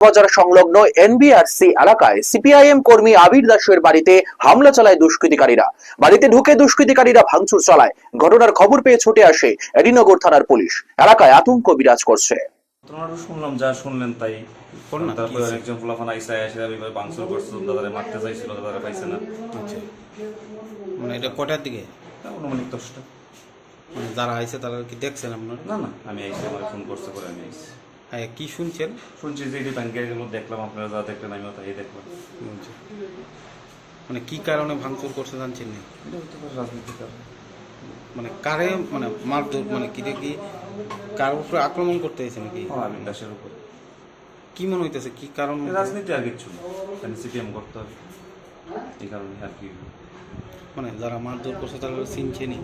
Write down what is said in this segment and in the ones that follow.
বাজার সংলগ্ন এনবিআরসি এলাকায় সিপিআইএম কর্মী আবির দাসের বাড়িতে হামলা চালায় দুষ্কৃতিকারীরা। বাড়িতে ঢুকে দুষ্কৃতিকারীরা ভাঙচুর চালায়। ঘটনার খবর পেয়ে ছুটে আসে এডিনগর থানার পুলিশ। এলাকায় আতঙ্ক বিরাজ করছে। তোমারও শুনলাম যা শুনলেন তাই। তারপরে একজন ফুলাফান আইসা এসে এইভাবে ভাঙচুর করছিল দাদারে মারতে চাইছিল দাদারে পাইছে না। আচ্ছা। মানে এটা কটার দিকে? অনুমানিক দশটা। মানে যারা আইছে তারা কি দেখছেন আপনার? না না আমি আইসি আমার ফোন করছে করে আমি আইসি। হ্যাঁ কি শুনছেন? শুনছি যে এটি ব্যাংকে গেল দেখলাম আপনারা যা দেখলেন আমিও তাই দেখলাম। মানে কি কারণে ভাঙচুর করছে জানছেন না? রাজনীতির কারণে। মানে কারে মানে মারধর মানে কি কি কার উপরে আক্রমণ করতে হয়েছে নাকি? হ্যাঁ দাসের উপর। কি মনে হইতেছে? কি কারণ রাজনীতি আর কিচ্ছু না। এখানে সিপিএম করতে হবে। এই কারণে আর কি। মানে যারা মারধর করছে তারা চিনছেনি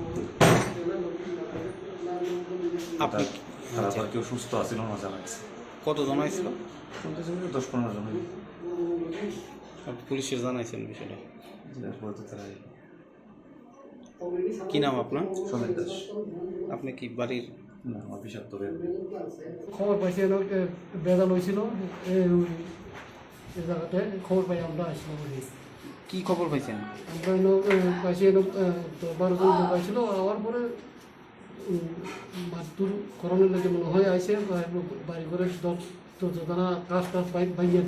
আপনি তারা আবার কেউ সুস্থ আছিল না জানাইছে কতজন আইছিল? শুনতেছি দশ পনেরো জন। আপনি পুলিশের জানাইছেন বিষয়টা? এরপরে তো তারা কি নাম আপনার? সমিত দাস। আপনি কি বাড়ির? না আমার বিষাক্ত খবর পাইছি এলো বেজাল হয়েছিল এই জায়গাতে খবর পাই আমরা আসলাম কি। খবর পাইছেন? আমরা পাইছি বারো জন আসছিল আওয়ার পরে উম, করণের লাগে মনে হয় আইসে বাড়ি দশ দশ কাজ টাজ বাইক ভাঙিয়ে